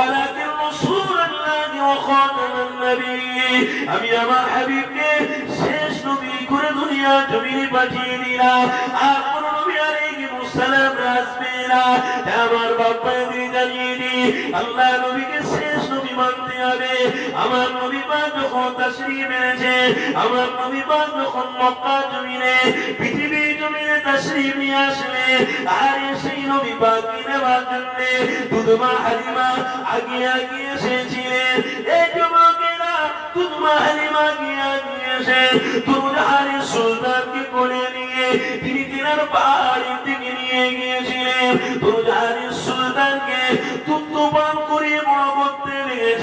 ولكن رسول الله وخاتم النبي আমি আমার হাবিবকে শেষ নবী করে দুনিয়া জমিনে পাঠিয়ে দিলাম আর কোন নবী আলাইহিস সালাম আসবে না আমার বাবা দিয়ে জানিয়ে দি আল্লাহ নবীকে শেষ নবী মানতে হবে। আমার নবী পাক যখন তাশরীফ এনেছে, আমার নবী যখন মক্কা জমিনে, পৃথিবী জমিনে তাশরীফ নিয়ে আসলে, আর সেই নবী পাক নেওয়ার দুধমা হালিমা আগে আগে এসেছিলেন। এই যুবকেরা দুধমা হালিমা আগে আগে এসে দুধারে সুলতানকে করে নিয়ে তিনি তিনার বাড়ির দিকে নিয়ে গিয়েছিলেন। দুধারে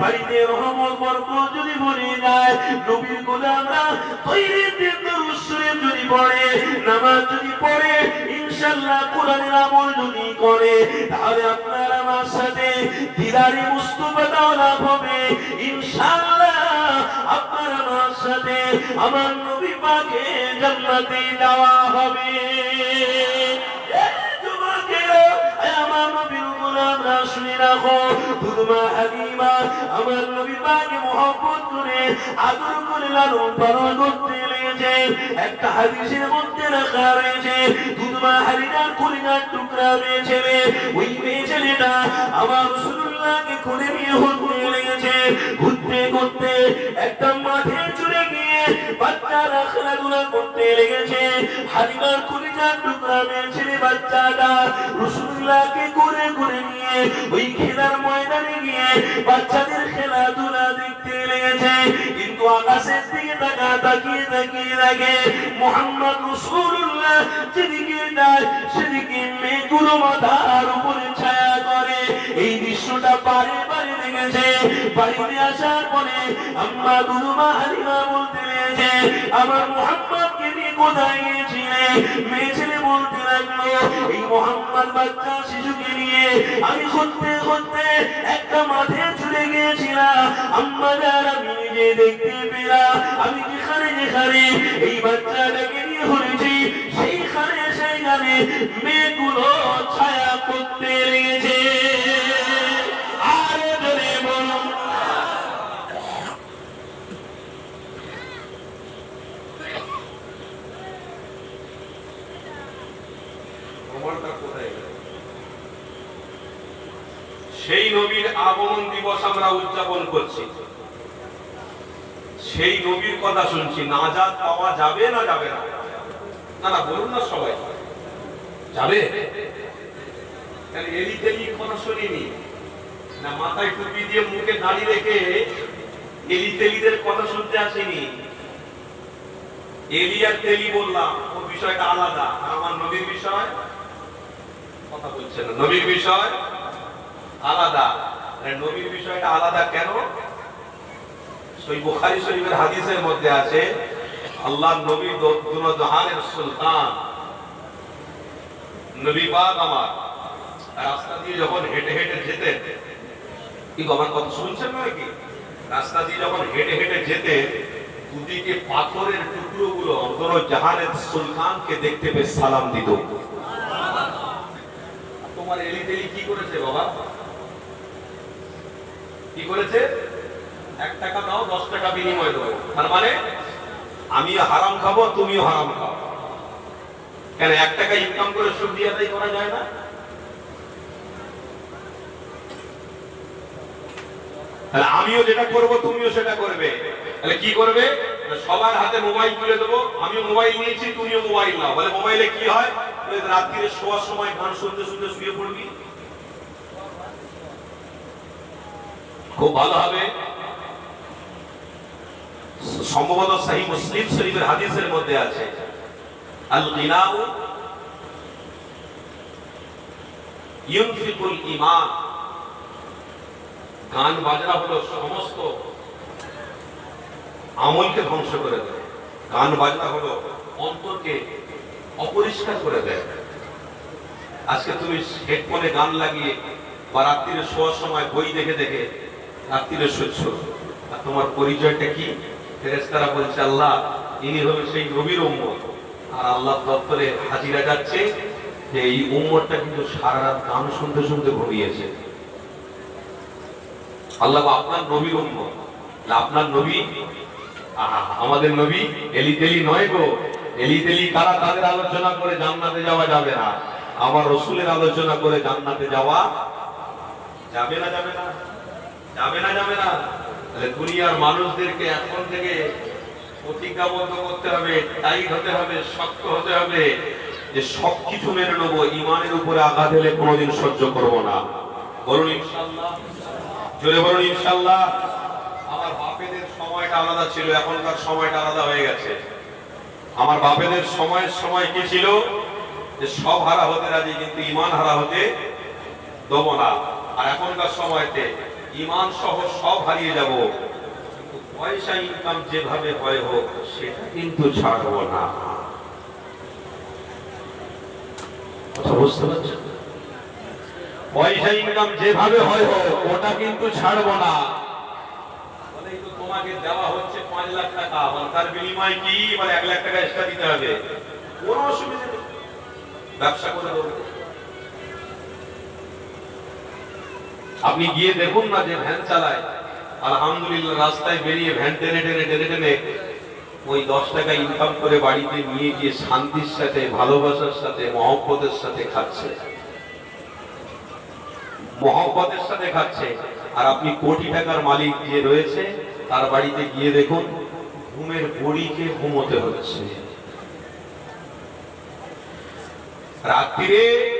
বাড়িতে রহমত, বরকত যদি ভরে যায়, নবীর গোলামরা তৈরির দিন দরুদ যদি পড়ে, নামাজ যদি পড়ে, ইনশাআল্লাহ কোরআনের আমল যদি করে, তাহলে আপনার আমার সাথে দিদারে মুস্তফা লাভ হবে। ইনশাআল্লাহ আপনার আমার সাথে আমার নবী পাকে জান্নাতে যাওয়া হবে। রাখো। দুধমা হালিমা আমার নবী পাকে মহব্বত করে আদর করে লালন পালন করতে লেগেছে একটা হাদিসের মধ্যে লেখা রয়েছে দুধমা হালিমার কলিজার টুকরা মেয়ে ছেলে, ওই মেয়ে ছেলেটা আমার রসুল্লাহকে খুলে নিয়ে ঘুরতে লেগেছে ঘুরতে ঘুরতে একটা মাঠে বাচ্চারা খেলাধুলা করতে লেগেছে। হালিমার কলিজার টুকরা ছেলে বাচ্চাটা। রসুল্লাহকে ঘুরে ঘুরে নিয়ে ওই খেলার ময়দানে গিয়ে বাচ্চাদের খেলাধুলা দেখতে লেগেছে। কিন্তু আকাশের দিকে তাকা, তাকিয়ে তাকিয়ে লাগে মোহাম্মদ রসুল্লাহ যেদিকে যায়, সেদিকে মেঘগুলো মাথার উপরে ছায়া করে। এই দৃশ্যটা বারে বারে দেখেছে বাড়িতে আসার পরে আম্মা দুলুমা হালিমা বলতে লেগেছে আমার মোহাম্মদকে নিয়ে কোথায় গিয়েছিলে? মেয়ে ছেলে বলতে লাগল, এই মোহাম্মদ বাচ্চা শিশুকে নিয়ে আমি খুঁজতে খুঁজতে একটা মাঠে চলে গিয়েছিলাম। আম্মা যার, আমি নিজে দেখতে পেলাম। আমি যেখানে যেখানে এই বাচ্চাটাকে নিয়ে ঘুরেছি, সেইখানে সেইখানে মেয়েগুলো ছায়া করতে লেগেছে আরও জোরে বলুন ভ্রমণটা কোথায় গেল? সেই নবীর আগমন দিবস আমরা উদযাপন করছি। সেই নবীর কথা শুনছি নাজাত পাওয়া যাবে না যাবে না? না না, বলুন না সবাই। যাবে? মুখে দাঁড়িয়ে রেখে এলি তেলিদের কথা শুনতে আসেনি? বললাম বিষয়টা আলাদা। আমার নবীর বিষয়? কথা বলছে না। নবীর বিষয়? আলাদা। নবীর বিষয়টা আলাদা কেন? রাস্তা দিয়ে যখন হেঁটে হেঁটে যেতে দুদিকে পাথরের দুনো জাহানের সুলতানকে দেখতে পেয়ে সালাম দিত। তোমার এলি তেলি কি করেছে বাবা? কি করেছে? এক টাকা দাও, দশ টাকা বিনিময় দেবো। তার মানে আমি হারাম খাব, তুমিও হারাম খাও। কেন, এক টাকা ইনকাম করে দিয়ে আদায় করা যায় না? তাহলে আমিও যেটা করব, তুমিও সেটা করবে। তাহলে কি করবে? সবার হাতে মোবাইল তুলে দেবো। আমিও মোবাইল নিয়েছি, তুমিও মোবাইল নাও। বলে মোবাইলে কি হয়? রাত্রিরে শোয়ার সময় গান শুনতে শুনতে শুয়ে পড়বি। খুব ভালো হবে। সম্ভবত সাহি মুসলিম শরীফের হাদিসের মধ্যে আছে ঈমান। গান বাজনা হলো সমস্ত আমলকে ধ্বংস করে দেয়। গান বাজনা হলো অন্তরকে অপরিষ্কার করে দেয়। আজকে তুমি হেডফোনে গান লাগিয়ে বা রাত্রিরে শোয়ার সময় বই দেখে দেখে শুচ্ছ আর তোমার পরিচয়টা কি? ফেরেস্তারা বলছে, আল্লাহ, ইনি সেই আর আল্লাহ দপ্তরে হাজিরা যাচ্ছে যে এই কিন্তু সারা রাত গান শুনতে শুনতে ঘুমিয়েছে। আল্লাহ আপনার নবীর আপনার নবী? আমাদের নবী এলি তেলি নয় গো। এলি তেলি কারা? তাদের আলোচনা করে জান্নাতে যাওয়া যাবে না। আমার রসুলের আলোচনা করে জান্নাতে যাওয়া যাবে না যাবে না। যাবে না যাবে না। তাহলে দুনিয়ার মানুষদেরকে এখন থেকে প্রতিজ্ঞাবদ্ধ করতে হবে, টাইট হতে হবে, শক্ত হতে হবে যে সবকিছু মেনে নেব ইমানের উপরে আঘাত এলে কোনোদিন সহ্য করব না। বলুন ইনশাল্লাহ জোরে বলুন ইনশাল্লাহ আমার বাপেদের সময়টা আলাদা ছিল, এখনকার সময়টা আলাদা হয়ে গেছে। আমার বাপেদের সময়ের সময় কি ছিল? যে সব হারা হতে রাজি কিন্তু ইমান হারা হতে দেব না। আর এখনকার সময়তে ইমান সহ সব হারিয়ে যাব। পয়সা ইনকাম যেভাবে হয় হোক, সেটা কিন্তু ছাড়বো না। পারছেন? পয়সা ইনকাম যেভাবে হয় হোক, ওটা কিন্তু ছাড়বো না। তোমাকে দেওয়া হচ্ছে পাঁচ লাখ টাকা। মানে তার বিনিময়ে কি? মানে এক লাখ টাকা এক্সট্রা দিতে হবে। কোনো অসুবিধা নেই। ব্যবসা করে আপনি গিয়ে দেখুন না যে ভ্যান চালায়। আলহামদুলিল্লাহ, রাস্তায় বেরিয়ে ভ্যান টেনে টেনে টেনে টেনে ওই দশ টাকা ইনকাম করে বাড়িতে নিয়ে গিয়ে শান্তির সাথে, ভালোবাসার সাথে, মহব্বতের সাথে খাচ্ছে। মহব্বতের সাথে খাচ্ছে। আর আপনি কোটি টাকার মালিক যে রয়েছে, তার বাড়িতে গিয়ে দেখুন, ঘুমের বড়িকে ঘুমোতে হচ্ছে। রাত্রিরে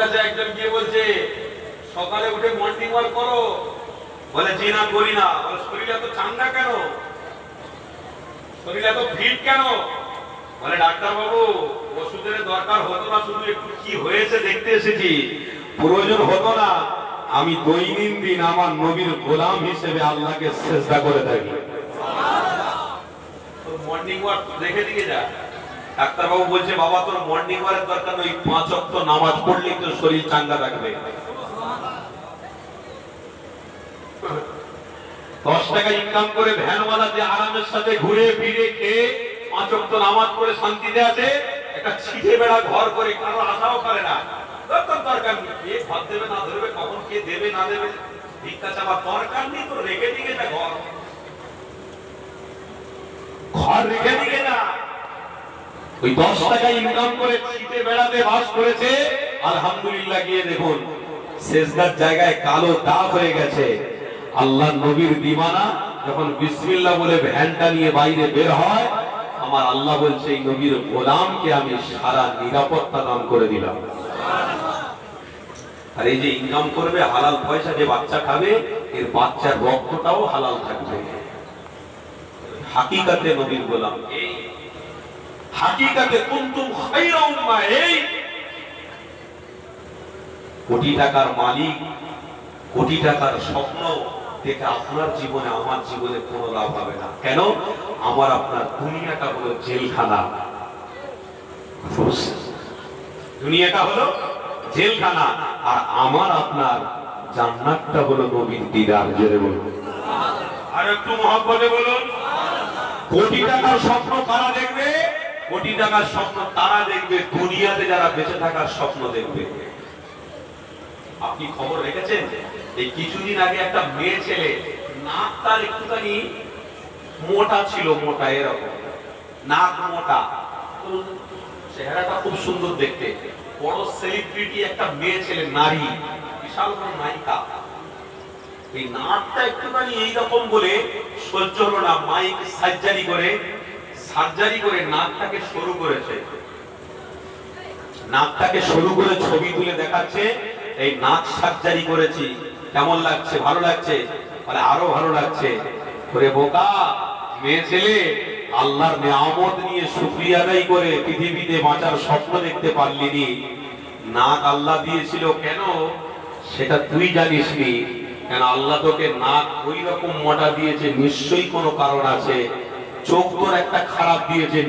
কাছে একজন গিয়ে বলছে, সকালে উঠে মর্নিং ওয়াক করো। বলে, জি না, করি না। বলে, শরীর এত কেন? শরীর এত ফিট কেন? বলে ওষুধের দরকার হতো না, শুধু একটু কি হয়েছে দেখতে এসেছি। প্রয়োজন হতো না। আমি দৈনন্দিন আমার নবীর গোলাম হিসেবে আল্লাহকে চেষ্টা করে থাকি। মর্নিং ওয়াক দেখে দিকে যা। ডাক্তারবাবু বলছে, বাবা, তোর মর্নিং ওয়াকের দরকার নেই পাঁচ অক্ট নামাজ পড়লেই তোর শরীর চাঙ্গা থাকবে। দশ টাকা ইনকাম করে ভ্যানওয়ালা যে আরামের সাথে ঘুরে ফিরে খেয়ে পাঁচ অক্ট নামাজ পড়ে শান্তিতে আছে, একটা ছিটে বেড়া ঘর করে কারও আশাও করে না। দরকার দরকার নেই, কে ঘর দেবে, না ধরবে, কখন কে দেবে, না দেবে, ভিক্ষা চাওয়ার দরকার নেই তো, রেখে দিকে যা ঘর। ঘর রেখে দিকে না ওই দশ টাকা ইনকাম করে ছিটে বেড়াতে বাস করেছে, আলহামদুলিল্লাহ গিয়ে দেখুন, শেষদার জায়গায় কালো দাগ হয়ে গেছে। আল্লাহ নবীর দিমানা যখন বিসমিল্লাহ বলে ভ্যানটা নিয়ে বাইরে বের হয়, আমার আল্লাহ বলছে, এই নবীর গোলামকে আমি সারা নিরাপত্তা দান করে দিলাম। আর এই যে ইনকাম করবে, হালাল পয়সা যে বাচ্চা খাবে, এর বাচ্চার রক্তটাও হালাল থাকবে। হাকিকাতে নবীর গোলাম। এই হাকিকাতে কুনতুম খায়রা উম্মাহ এই কোটি টাকার মালিক কোটি টাকার স্বপ্ন দেখে আপনার জীবনে আমার জীবনে কোনো লাভ হবে না। কেন? আমার আপনার দুনিয়াটা হলো জেলখানা। দুনিয়াটা হলো জেলখানা আর আমার আপনার জান্নাতটা হলো নবীর দিদার জেরে বলুন। আর একটু মহব্বতে বলুন। কোটি টাকার স্বপ্ন তারা দেখবে? কোটি টাকার স্বপ্ন তারা দেখবে, দুনিয়াতে যারা বেঁচে থাকার স্বপ্ন দেখবে। আপনি খবর রেখেছেন? এই কিছুদিন আগে একটা মেয়ে ছেলে, নাক তার একটুখানি মোটা ছিল, মোটা এরকম। নাক মোটা। চেহারাটা খুব সুন্দর দেখতে। বড় সেলিব্রিটি একটা মেয়ে ছেলে, নারী। বিশাল বড় নায়িকা। এই নাকটা একটুখানি এইরকম বলে সহ্য হলো না, মাইক সার্জারি করে সার্জারি করে নাকটাকে সরু করেছে। নাকটাকে সরু করে ছবি তুলে দেখাচ্ছে, এই নাক সার্জারি করেছি। কেমন লাগছে? ভালো লাগছে? বলে, আরও ভালো লাগছে। করে বোকা, মেয়ে ছেলে, আল্লাহর নিয়ামত নিয়ে শুক্রিয়া আদায় করে পৃথিবীতে বাঁচার স্বপ্ন দেখতে পারলি নি। নাক আল্লাহ দিয়েছিল কেন? সেটা তুই জানিস নি। কেন আল্লাহ তোকে নাক ওই রকম মোটা দিয়েছে? নিশ্চয়ই কোনো কারণ আছে। চোখ তোর একটা খারাপ দিয়েছে।